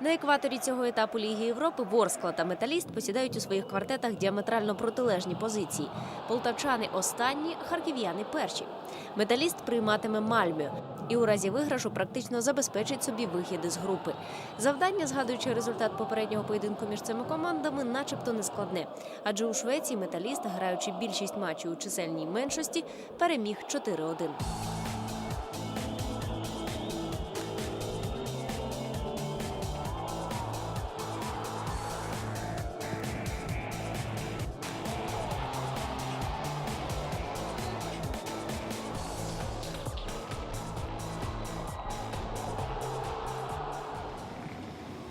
На екваторі цього етапу Ліги Європи Ворскла та Металіст посідають у своїх квартетах діаметрально протилежні позиції. Полтавчани останні, харків'яни перші. Металіст прийматиме Мальмю і у разі виграшу практично забезпечить собі вихід із групи. Завдання, згадуючи результат попереднього поєдинку між цими командами, начебто не складне. Адже у Швеції металіст, граючи більшість матчів у чисельній меншості, переміг 4-1.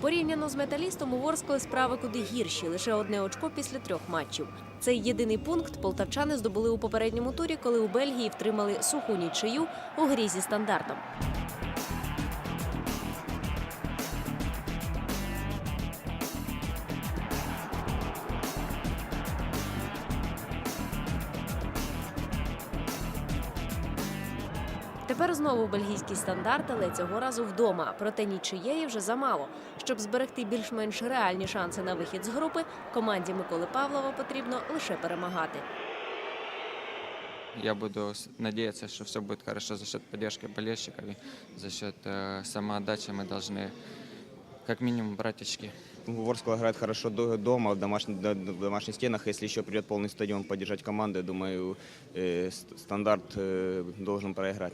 Порівняно з металістом у Ворскли справи куди гірші, лише одне очко після трьох матчів. Цей єдиний пункт полтавчани здобули у попередньому турі, коли у Бельгії втримали суху нічию у грі зі стандартом. Тепер знову бельгійський стандарт, але цього разу вдома. Проте нічиєї вже замало. Щоб зберегти більш-менш реальні шанси на вихід з групи, команді Миколи Павлова потрібно лише перемагати. Я буду с- надеяться, что все будет хорошо за счет поддержки болельщиков и за счет э, самоотдачи мы должны как минимум брать очки. Ворскла играет хорошо до- дома, в домашних, до- в домашних стенах. Если еще придет полный стадион поддержать команду, я думаю, э, ст- стандарт э, должен проиграть.